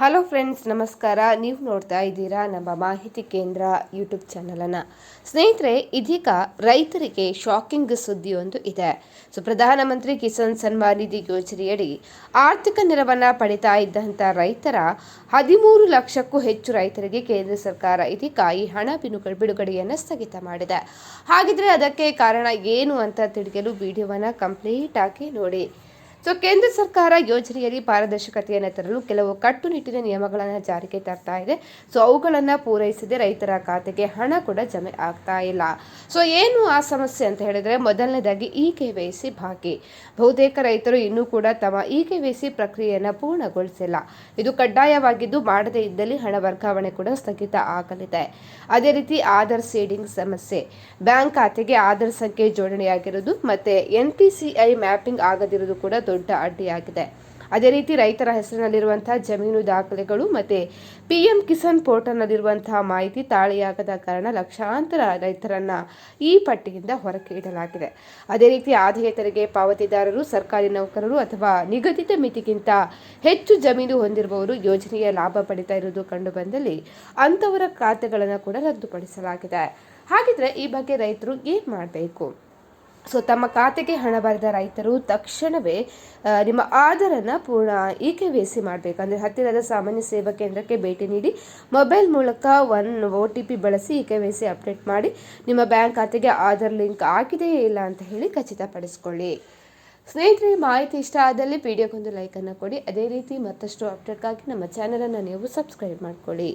Hello friends ನಮಸ್ಕಾರ. ನೀವು ನೋಡ್ತಾ ಇದ್ದೀರಾ ನಮ್ಮ ಮಾಹಿತಿ ಕೇಂದ್ರ ಯೂಟ್ಯೂಬ್ ಚಾನಲನ್ನು ಸ್ನೇಹಿತರೆ, ಇದೀಗ ರೈತರಿಗೆ ಶಾಕಿಂಗ್ ಸುದ್ದಿಯೊಂದು ಇದೆ. ಸೊ ಪ್ರಧಾನಮಂತ್ರಿ ಕಿಸಾನ್ ಸನ್ಮಾನ್ ನಿಧಿ ಯೋಜನೆಯಡಿ ಆರ್ಥಿಕ ನೆರವನ್ನು ಪಡಿತಾ ಇದ್ದಂಥ ರೈತರ ಹದಿಮೂರು ಲಕ್ಷಕ್ಕೂ ಹೆಚ್ಚು ರೈತರಿಗೆ ಕೇಂದ್ರ ಸರ್ಕಾರ ಇದೀಗ ಈ ಹಣ ಬಿಡುಗಡೆ ಬಿಡುಗಡೆಯನ್ನು ಸ್ಥಗಿತ ಮಾಡಿದೆ. ಹಾಗಿದ್ರೆ ಅದಕ್ಕೆ ಕಾರಣ ಏನು ಅಂತ ತಿಳಿಯಲು ವಿಡಿಯೋವನ್ನು ಕಂಪ್ಲೀಟ್ ಆಗಿ ನೋಡಿ. ಸೊ ಕೇಂದ್ರ ಸರ್ಕಾರ ಯೋಜನೆಯಲ್ಲಿ ಪಾರದರ್ಶಕತೆಯನ್ನು ತರಲು ಕೆಲವು ಕಟ್ಟುನಿಟ್ಟಿನ ನಿಯಮಗಳನ್ನು ಜಾರಿಗೆ ತರ್ತಾ ಇದೆ. ಸೊ ಅವುಗಳನ್ನು ಪೂರೈಸದೆ ರೈತರ ಖಾತೆಗೆ ಹಣ ಕೂಡ ಜಮೆ ಆಗ್ತಾ ಇಲ್ಲ. ಸೊ ಏನು ಆ ಸಮಸ್ಯೆ ಅಂತ ಹೇಳಿದ್ರೆ ಮೊದಲನೇದಾಗಿ ಇ ಕೆ ವೈ ಸಿ ಬಾಕಿ. ಬಹುತೇಕ ರೈತರು ಇನ್ನೂ ಕೂಡ ತಮ್ಮ ಇ ಕೆ ವೈ ಸಿ ಪ್ರಕ್ರಿಯೆಯನ್ನು ಪೂರ್ಣಗೊಳಿಸಿಲ್ಲ. ಇದು ಕಡ್ಡಾಯವಾಗಿದ್ದು ಮಾಡದೇ ಇದ್ದಲ್ಲಿ ಹಣ ವರ್ಗಾವಣೆ ಕೂಡ ಸ್ಥಗಿತ ಆಗಲಿದೆ. ಅದೇ ರೀತಿ ಆಧಾರ್ ಸೇಡಿಂಗ್ ಸಮಸ್ಯೆ. ಬ್ಯಾಂಕ್ ಖಾತೆಗೆ ಆಧಾರ್ ಸಂಖ್ಯೆ ಜೋಡಣೆಯಾಗಿರುವುದು ಮತ್ತೆ N P C I mapping ಆಗದಿರುವುದು ಕೂಡ ದೊಡ್ಡ ಅಡ್ಡಿಯಾಗಿದೆ. ಅದೇ ರೀತಿ ರೈತರ ಹೆಸರಿನಲ್ಲಿರುವಂತಹ ಜಮೀನು ದಾಖಲೆಗಳು ಮತ್ತೆ ಪಿಎಂ ಕಿಸಾನ್ ಪೋರ್ಟಲ್ನಲ್ಲಿರುವಂತಹ ಮಾಹಿತಿ ತಾಳೆಯಾಗದ ಕಾರಣ ಲಕ್ಷಾಂತರ ರೈತರನ್ನ ಈ ಪಟ್ಟಿಯಿಂದ ಹೊರಕ್ಕೆ ಇಡಲಾಗಿದೆ. ಅದೇ ರೀತಿ ಆದಾಯ ತೆರಿಗೆ ಪಾವತಿದಾರರು, ಸರ್ಕಾರಿ ನೌಕರರು ಅಥವಾ ನಿಗದಿತ ಮಿತಿಗಿಂತ ಹೆಚ್ಚು ಜಮೀನು ಹೊಂದಿರುವವರು ಯೋಜನೆಯ ಲಾಭ ಪಡಿತಾ ಇರುವುದು ಕಂಡು ಬಂದಲ್ಲಿ ಅಂಥವರ ಖಾತೆಗಳನ್ನು ಕೂಡ ರದ್ದುಪಡಿಸಲಾಗಿದೆ. ಹಾಗಿದ್ರೆ ಈ ಬಗ್ಗೆ ರೈತರು ಏನು ಮಾಡಬೇಕು? ಸೊ ತಮ್ಮ ಖಾತೆಗೆ ಹಣ ಬರೆದ ರೈತರು ತಕ್ಷಣವೇ ನಿಮ್ಮ ಆಧಾರನ್ನು ಪೂರ್ಣ ಇ ಕೆ ವಿ ಸಿ ಮಾಡಬೇಕು ಅಂದರೆ ಹತ್ತಿರದ ಸಾಮಾನ್ಯ ಸೇವಾ ಕೇಂದ್ರಕ್ಕೆ ಭೇಟಿ ನೀಡಿ ಮೊಬೈಲ್ ಮೂಲಕ ಒನ್ ಒ ಟಿ ಪಿ ಬಳಸಿ e K Y C update ಮಾಡಿ ನಿಮ್ಮ ಬ್ಯಾಂಕ್ ಖಾತೆಗೆ ಆಧಾರ್ ಲಿಂಕ್ ಆಗಿದೆಯೇ ಇಲ್ಲ ಅಂತ ಹೇಳಿ ಖಚಿತಪಡಿಸಿಕೊಳ್ಳಿ. ಸ್ನೇಹಿತರೆ, ಮಾಹಿತಿ ಇಷ್ಟ ಆದಲ್ಲಿ ವಿಡಿಯೋಗೊಂದು ಲೈಕನ್ನು ಕೊಡಿ. ಅದೇ ರೀತಿ ಮತ್ತಷ್ಟು ಅಪ್ಡೇಟ್ಗಾಗಿ ನಮ್ಮ ಚಾನಲನ್ನು ನೀವು ಸಬ್ಸ್ಕ್ರೈಬ್ ಮಾಡ್ಕೊಳ್ಳಿ.